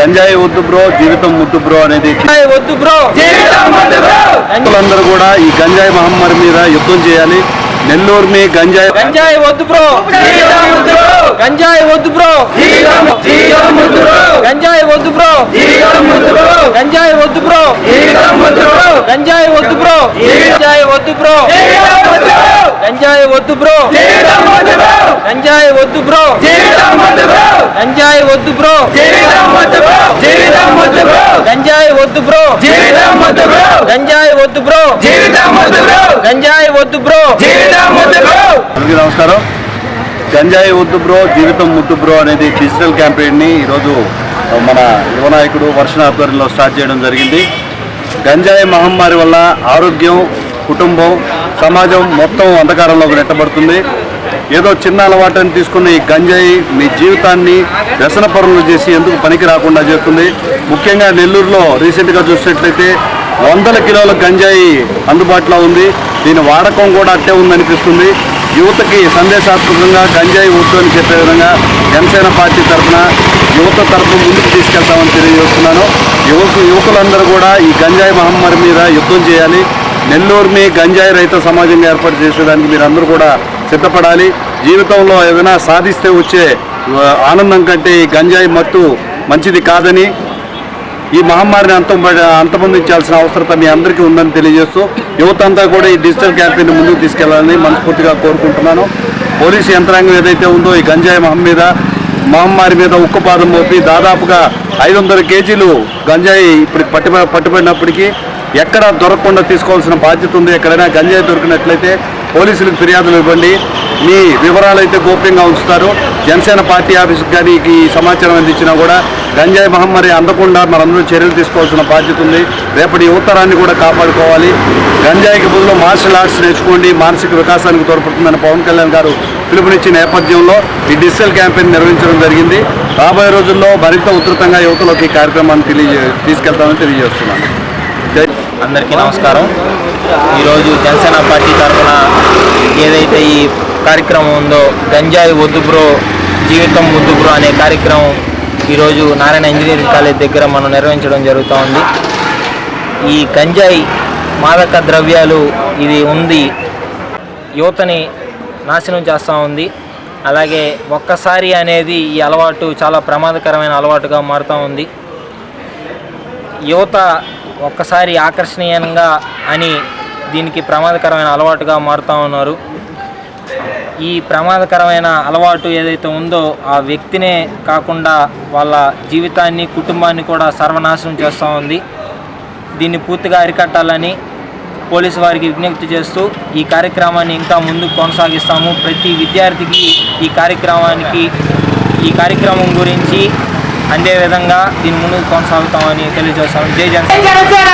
గంజాయి వద్దు బ్రో జీవితం ముద్దు బ్రో అనేది వద్దు బ్రో. రైతులందరూ కూడా ఈ గంజాయి మహమ్మారి మీద యుద్ధం చేయాలి. నెల్లూరు మీ గంజాయి గంజాయి వద్దు బ్రో. గంజాయి వద్దు బ్రో. గంజాయి వద్దు బ్రో. గంజాయి వద్దు బ్రో. గంజాయి వద్దు బ్రో. గంజాయి వద్దు బ్రో. గంజాయి వద్దు బ్రో గంజాయి వద్దు బ్రో గంజాయి వద్దు బ్రో గంజాయి వద్దు బ్రో గంజాయి వద్దు బ్రో గంజాయి వద్దు బ్రో అందరికీ నమస్కారం గంజాయి వద్దు బ్రో జీవితం ముద్దు బ్రో అనేది డిజిటల్ క్యాంపెయిన్ని ఈరోజు మన యువ నాయకుడు వర్షణ ఆధ్వర్యంలో స్టార్ట్ చేయడం జరిగింది గంజాయి మహమ్మారి వల్ల ఆరోగ్యం కుటుంబం సమాజం మొత్తం అంధకారంలోకి నెట్టబడుతుంది. ఏదో చిన్న అలవాటుని తీసుకున్న ఈ గంజాయి మీ జీవితాన్ని వ్యసన పరులు చేసి ఎందుకు పనికి రాకుండా చేస్తుంది. ముఖ్యంగా నెల్లూరులో రీసెంట్గా చూసినట్లయితే వందల కిలోల గంజాయి అందుబాటులో ఉంది. దీని వాడకం కూడా అట్టే ఉందనిపిస్తుంది. యువతకి సందేశాత్మకంగా గంజాయి వద్దు అని చెప్పే విధంగా జనసేన పార్టీ తరఫున యువత తరఫు ముందుకు తీసుకెళ్తామని తెలియజేస్తున్నాను. యువకు యువకులందరూ కూడా ఈ గంజాయి మహమ్మారి మీద యుద్ధం చేయాలి. నెల్లూరుని గంజాయి రైతు సమాజంగా ఏర్పాటు చేసేదానికి మీరు అందరూ కూడా సిద్ధపడాలి. జీవితంలో ఏదైనా సాధిస్తే వచ్చే ఆనందం కంటే ఈ గంజాయి మత్తు మంచిది కాదని ఈ మహమ్మారిని అంత అంతమొందించాల్సిన అవసరత మీ అందరికీ ఉందని తెలియజేస్తూ యువత అంతా కూడా ఈ డిజిటల్ క్యాంపెయిన్ ముందుకు తీసుకెళ్ళాలని మనస్ఫూర్తిగా కోరుకుంటున్నాను. పోలీసు యంత్రాంగం ఏదైతే ఉందో ఈ గంజాయి మహం మీద మహమ్మారి మీద ఉక్కుపాదం మోపి దాదాపుగా ఐదు వందల కేజీలు గంజాయి ఇప్పుడు పట్టు పట్టుబడినప్పటికీ ఎక్కడ దొరకకుండా తీసుకోవాల్సిన బాధ్యత ఉంది. ఎక్కడైనా గంజాయి దొరికినట్లయితే పోలీసులకు ఫిర్యాదులు ఇవ్వండి. మీ వివరాలు అయితే గోప్యంగా ఉంచుతారు. జనసేన పార్టీ ఆఫీస్కి కానీ ఈ సమాచారం అందించినా కూడా గంజాయి మహమ్మారి అందకుండా మనందరూ చర్యలు తీసుకోవాల్సిన బాధ్యత ఉంది. రేపటి యువతరాన్ని కూడా కాపాడుకోవాలి. గంజాయికి బదులు మార్షల్ ఆర్ట్స్ నేర్చుకోండి. మానసిక వికాసానికి తోడ్పడుతుందని పవన్ కళ్యాణ్ గారు పిలుపునిచ్చిన నేపథ్యంలో ఈ డిజిటల్ క్యాంపెయిన్ నిర్వహించడం జరిగింది. రాబోయే రోజుల్లో మరింత ఉధృతంగా యువతలోకి ఈ కార్యక్రమాన్ని తెలియజే తీసుకెళ్తామని తెలియజేస్తున్నాను. అందరికీ నమస్కారం. ఈరోజు జనసేన పార్టీ తరఫున ఏదైతే ఈ కార్యక్రమం ఉందో గంజాయి వద్దు బ్రో జీవితం వద్దు బ్రో అనే కార్యక్రమం ఈరోజు నారాయణ ఇంజనీరింగ్ కాలేజ్ దగ్గర మనం నిర్వహించడం జరుగుతూ ఉంది. ఈ గంజాయి మాదక ద్రవ్యాలు ఇది ఉంది. యువతని నాశనం చేస్తూ ఉంది. అలాగే ఒక్కసారి అనేది ఈ అలవాటు చాలా ప్రమాదకరమైన అలవాటుగా మారుతూ ఉంది. యువత ఒక్కసారి ఆకర్షణీయంగా అని దీనికి ప్రమాదకరమైన అలవాటుగా మారుతూ ఉన్నారు. ఈ ప్రమాదకరమైన అలవాటు ఏదైతే ఉందో ఆ వ్యక్తినే కాకుండా వాళ్ళ జీవితాన్ని కుటుంబాన్ని కూడా సర్వనాశనం చేస్తూ ఉంది. దీన్ని పూర్తిగా అరికట్టాలని పోలీసు వారికి విజ్ఞప్తి చేస్తూ ఈ కార్యక్రమాన్ని ఇంకా ముందుకు కొనసాగిస్తాము. ప్రతి విద్యార్థికి ఈ కార్యక్రమానికి ఈ కార్యక్రమం గురించి అందే విధంగా దీని ముందుకు కొనసాగుతామని తెలియజేస్తాం. జై జనసేన!